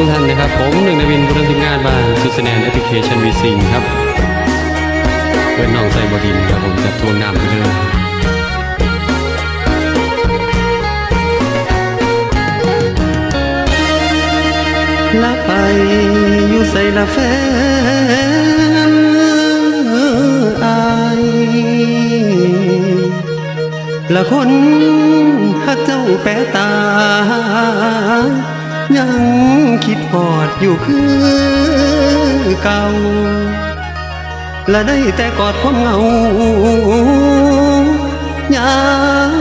ทุกท่านนะครับ ผมหนึ่งในวินผู้ดำเนินงานบ้านสุสแนนแอปพลิเคชันวีซิงครับเพื่อนน้องใส่บดินครับผมจับทวงน้ำไปเลยละไปอยู่ใส่ละแฟนอายละคนหักเจ้าแปะตา ยังคิดหอดอยู่คือเก่า และได้แต่กอดความเหงายา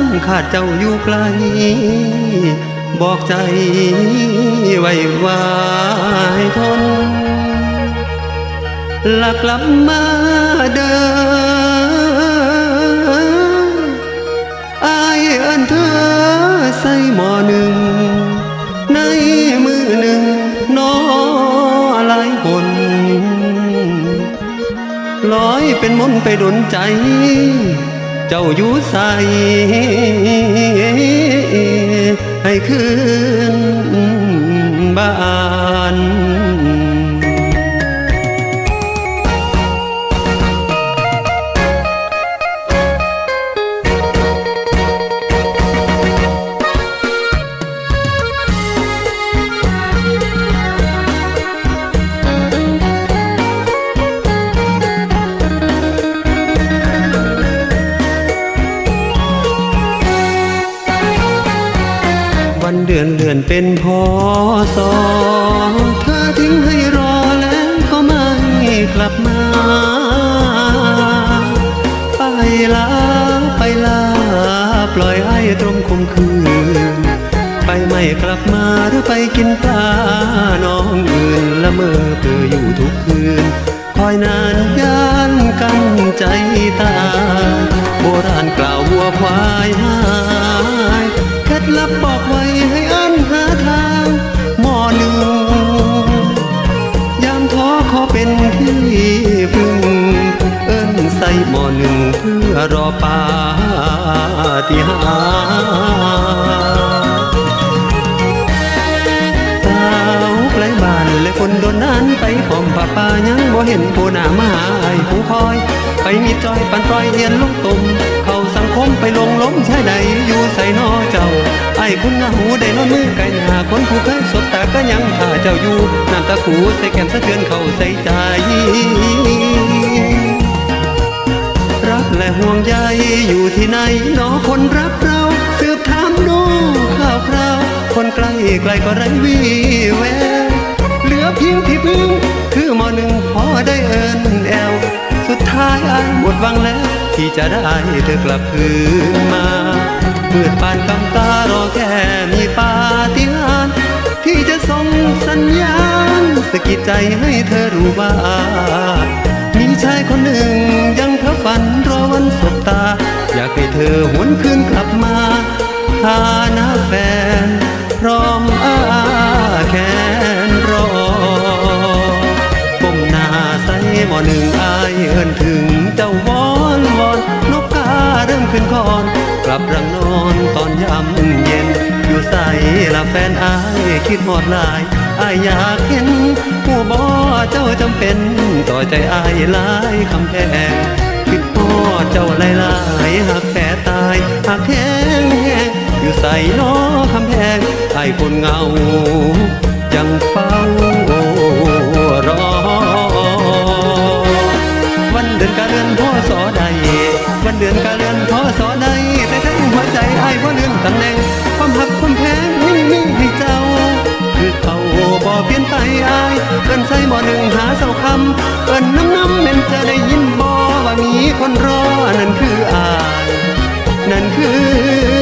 มขาดเจ้าอยู่ไกล บอกใจไว้ว่าให้ทนหลักลับมาเดิน ลอยเป็นมนต์ไปดนใจ เจ้าอยู่ใสให้คือ เดือนเดือนเป็นพอสอเธอทิ้งให้รอแล้วก็ไม่กลับมา ไปลาไปลาปล่อยให้ตรมคมคืน ไปไม่กลับมาหรือไปกินปลาน้องอื่นละเมอเปื่ออยู่ทุกคืน คอยนานยานกันใจตา รอปาฏิหาสาวไกลบ้านและคนโดนนั้นไปหอมผ้าป่ายังบ่เห็นผู้หน้ามาไอ้ผู้คอย ไปมีจอยปันปล่อยเอียนลงตุ่มเข้าสังคมไปลงล้มใช่ใดอยู่ใส่นอเจ้าไอ้คุณเหงาได้นอนมือไก่หน้าคนผู้เคยสบตาก็ยังท่าเจ้าอยู่น้ำตาขูใส่แก้มสะเทือนเข้าใส่ใจ และห่วงใยอยู่ที่ไหนหนอคนรักเราสืบถามดูข่าวคราวคนใกล้ไกลก็ไร้วี่แววเหลือเพียงที่พึ่งคือมอหนึ่งพอได้เอินแอว สุดท้ายอายหมดวังแล้วที่จะได้เธอกลับคืนมาเมื่อปานกำตารอแค่มีปาฏิหาริย์ที่จะส่งสัญญาณสกิดใจให้เธอรู้ว่า วนสบตา อยากให้เธอหวนคืนกลับมาหาหน้าแฟน พร้อมอาแขนรอก้มหน้าใส่หมอหนึ่งอายเอินถึงเจ้าวอนวอนนกกาเริ่มขึ้นคอน กลับรังนอนตอนยำเย็น อยู่ใส่ละแฟนอายคิดหมดลายอายอยากเห็นผู้บ่เจ้าจำเป็น ต่อใจอายหลายคำแพง เจ้าหลายลายหักแต่ตายหักแห้งแห้งอยู่ใส่น้อคำแพงไอ้คนเงา ยังเฝ้ารอ วันเดือนกาเดือนพ่อสอใด วันเดือนกาเดือนพ่อสอใด แต่ทั้งหัวใจไอ้ว่าเรื่องตำแหน่ง ความหักความแพงนิ่งนิ่ให้เจ้า คือเขาบ่เปลี่ยนไปไอ้เอินใส่บ่หนึ่งหาเสาคำเอินน้ำน้ำเม็นจะได้ยินบ่ นี้คนรอนั่นคืออ่าน นั่นคือ